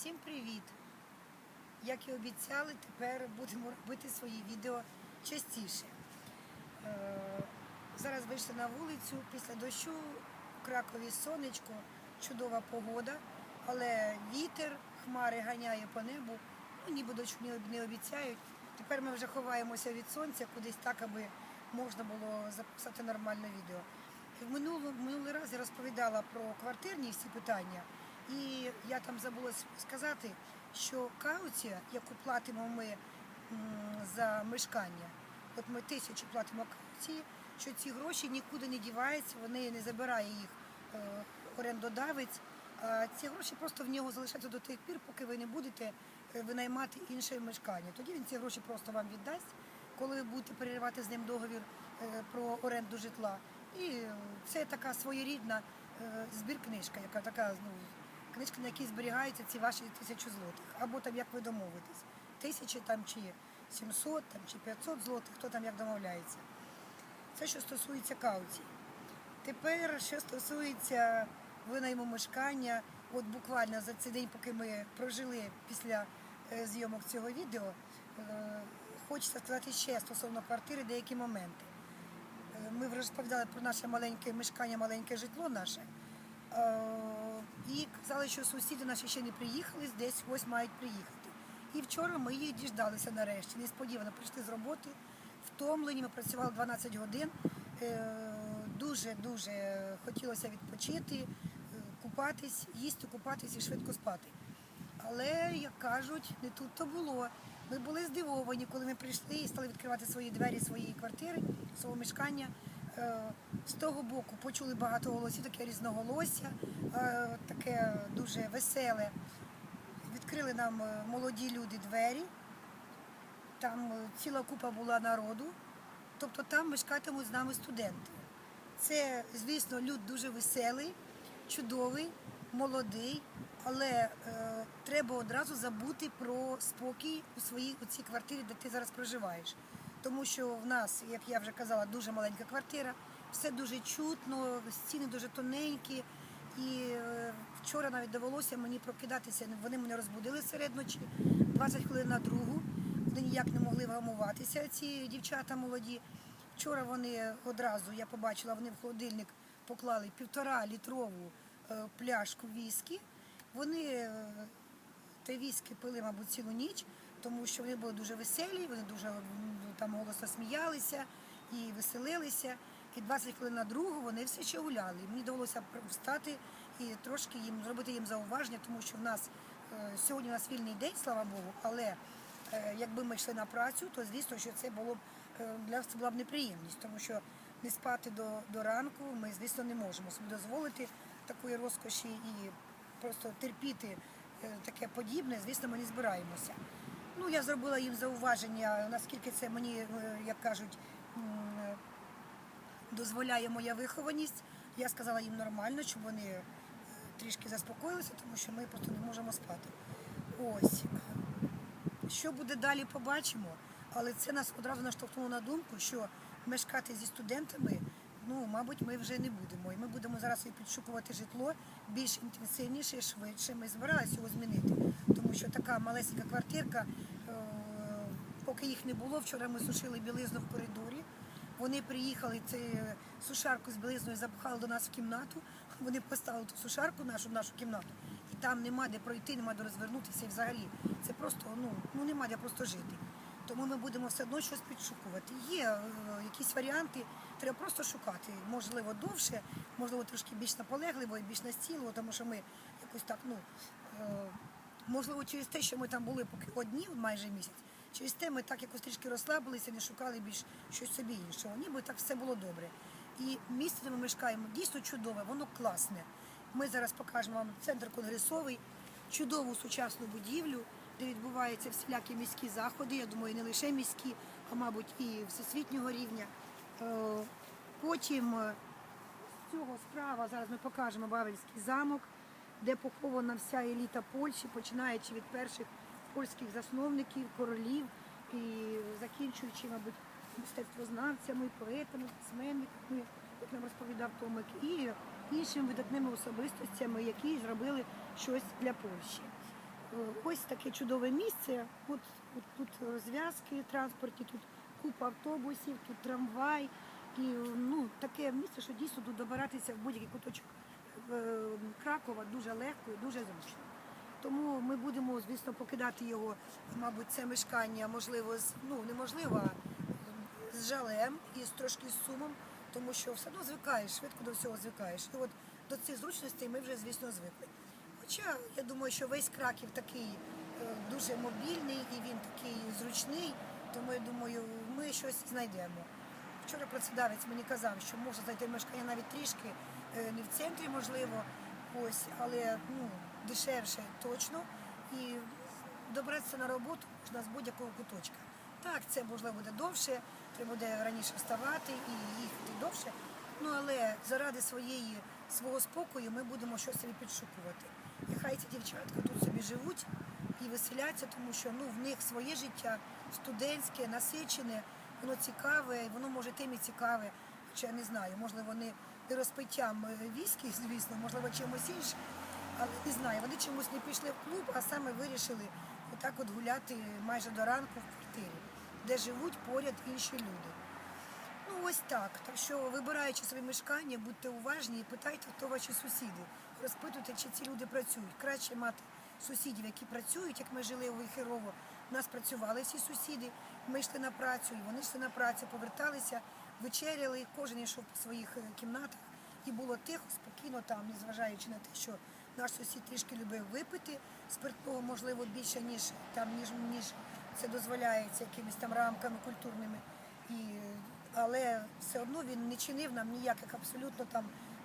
Всім привіт! Як і обіцяли, тепер будемо робити свої відео частіше. Е, Зараз вийшли на вулицю після дощу, в Кракові сонечко, чудова погода, але вітер, хмари ганяє по небу, ну, ніби дощ не, не обіцяють. Тепер ми вже ховаємося від сонця кудись так, аби можна було записати нормальне відео. В минулий раз я розповідала про квартирні всі питання, і я там забула сказати, що кауція, яку платимо ми за мешкання, от ми тисячу платимо кауції, що ці гроші нікуди не діваються, вони не забирає їх е, орендодавець. А ці гроші просто в нього залишаються до тих пір, поки ви не будете е, винаймати інше мешкання. Тоді він ці гроші просто вам віддасть, коли ви будете переривати з ним договір е, про оренду житла. І це така своєрідна е, збір-книжка, яка така ну, книжка, на якій зберігаються ці ваші тисячу злотих. Або там як ви домовитесь. Тисячі там чи 700 там, чи 500 злотих, хто там як домовляється. Це що стосується кауції. Тепер, що стосується винайму мешкання, от буквально за цей день, поки ми прожили після е, зйомок цього відео, е, хочеться сказати ще стосовно квартири деякі моменти. Е, Ми вже розповідали про наше маленьке мешкання, маленьке житло наше. Е, І казали, що сусіди наші ще не приїхали, десь ось мають приїхати. І вчора ми їх діждалися нарешті. Несподівано прийшли з роботи, втомлені. Ми працювали 12 годин. Дуже-дуже хотілося відпочити, е, купатись, їсти, купатись і швидко спати. Але, як кажуть, не тут то було. Ми були здивовані, коли ми прийшли і стали відкривати свої двері своєї квартири, свого мешкання. Е, З того боку почули багато голосів, таке різноголосся, е, таке дуже веселе. Відкрили нам е, молоді люди двері. Там ціла купа була народу. Тобто там мешкатимуть з нами студенти. Це, звісно, люд дуже веселий, чудовий, молодий, але е, треба одразу забути про спокій у своїй у цій квартирі, де ти зараз проживаєш. Тому що в нас, як я вже казала, дуже маленька квартира, все дуже чутно, стіни дуже тоненькі. І е, вчора навіть довелося мені прокидатися. Вони мене розбудили серед ночі, 20 хвилин на другу. Вони ніяк не могли вгамуватися, ці дівчата молоді. Вчора вони одразу, я побачила, вони в холодильник поклали півтора літрову е, пляшку віскі. Вони е, те віскі пили, мабуть, цілу ніч, тому що вони були дуже веселі, вони дуже там голосно сміялися і веселилися. І 20 хвилин на другу вони все ще гуляли. Мені довелося встати і трошки їм зробити їм зауваження, тому що в нас е, сьогодні у нас вільний день, слава Богу, але е, якби ми йшли на працю, то звісно, що це було б для нас була б неприємність, тому що не спати до, до ранку ми, звісно, не можемо собі дозволити такої розкоші і просто терпіти е, таке подібне, звісно, ми не збираємося. Ну, я зробила їм зауваження, наскільки це мені, е, як кажуть, дозволяє моя вихованість. Я сказала їм нормально, щоб вони е, трішки заспокоїлися, тому що ми просто не можемо спати. Ось. Що буде далі, побачимо. Але це нас одразу наштовхнуло на думку, що мешкати зі студентами, ну, мабуть, ми вже не будемо. І ми будемо зараз підшукувати житло більш інтенсивніше, швидше. Ми збиралися його змінити, тому що така малесенька квартирка, е, поки їх не було, вчора ми сушили білизну в коридорі. Вони приїхали, цю сушарку з білизною запхали до нас в кімнату. Вони поставили ту сушарку нашу в нашу кімнату, і там нема де пройти, нема де розвернутися. І взагалі це просто ну, ну нема де просто жити. Тому ми будемо все одно щось підшукувати. Є е, якісь варіанти, треба просто шукати. Можливо, довше, можливо, трошки більш наполегливо і більш настійливо, тому що ми якось так, ну е, можливо, через те, що ми там були поки одні майже місяць. Через те ми так якось трішки розслабилися, не шукали більш щось собі іншого. Ніби так все було добре. І місце, де ми мешкаємо, дійсно чудове, воно класне. Ми зараз покажемо вам центр конгресовий, чудову сучасну будівлю, де відбуваються всілякі міські заходи. Я думаю, не лише міські, а мабуть і всесвітнього рівня. Е, Потім е, з цього справа зараз ми покажемо Бавельський замок, де похована вся еліта Польщі, починаючи від перших польських засновників, королів і закінчуючи, мабуть, мистецтвознавцями, поетами, письменниками, як нам розповідав Томик, і іншими видатними особистостями, які зробили щось для Польщі. Ось таке чудове місце. От, от тут розв'язки транспортні, тут купа автобусів, тут трамвай. І ну, таке місце, що дійсно тут добиратися в будь-який куточок е, Кракова дуже легко і дуже зручно. Тому ми будемо, звісно, покидати його, мабуть, це мешкання, можливо, з ну неможливо, а з жалем і з трошки з сумом, тому що все одно звикаєш, швидко до всього звикаєш. І от до цих зручностей ми вже, звісно, звикли. Хоча я думаю, що весь Краків такий е, дуже мобільний і він такий зручний, тому я думаю, ми щось знайдемо. Вчора працедавець мені казав, що можна знайти мешкання навіть трішки е, не в центрі, можливо, ось, але ну, дешевше точно. І добратися на роботу можна з будь-якого куточка. Так, це можливо буде довше, треба буде раніше вставати і їхати довше. Ну але заради своєї свого спокою ми будемо щось собі підшукувати. І хай ці дівчатка тут собі живуть і веселяться, тому що ну, в них своє життя студентське, насичене, воно цікаве, воно може тим і цікаве. Хоча я не знаю, можливо, вони не розпиттям е, віскі, звісно, можливо, чимось іншим. Але не знаю, вони чомусь не пішли в клуб, а саме вирішили отак от гуляти майже до ранку в квартирі, де живуть поряд інші люди. Ну ось так. Так що, вибираючи собі мешкання, будьте уважні і питайте, хто ваші сусіди. Розпитуйте, чи ці люди працюють. Краще мати сусідів, які працюють, як ми жили у Вихерово. У нас працювали всі сусіди, ми йшли на працю, і вони йшли на працю, поверталися, вечеряли, кожен йшов по своїх е, кімнатах. І було тихо, спокійно там, незважаючи на те, що наш сусід трішки любив випити спиртного, можливо, більше, ніж там, ніж, ніж це дозволяється якимись там рамками культурними. І, але все одно він не чинив нам ніяких абсолютно там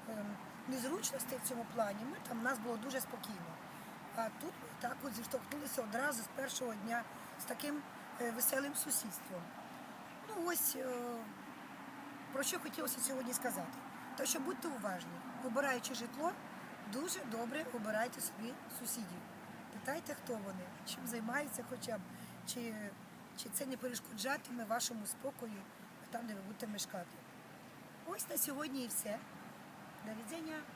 ем, незручностей в цьому плані. Ми там у нас було дуже спокійно. А тут ми так от зіштовхнулися одразу з першого дня з таким е, веселим сусідством. Ну ось е, про що хотілося сьогодні сказати. То що будьте уважні, обираючи житло, дуже добре обирайте собі сусідів. Питайте, хто вони, чим займаються хоча б, чи, чи це не перешкоджатиме вашому спокою там, де ви будете мешкати. Ось на сьогодні і все. До відзення.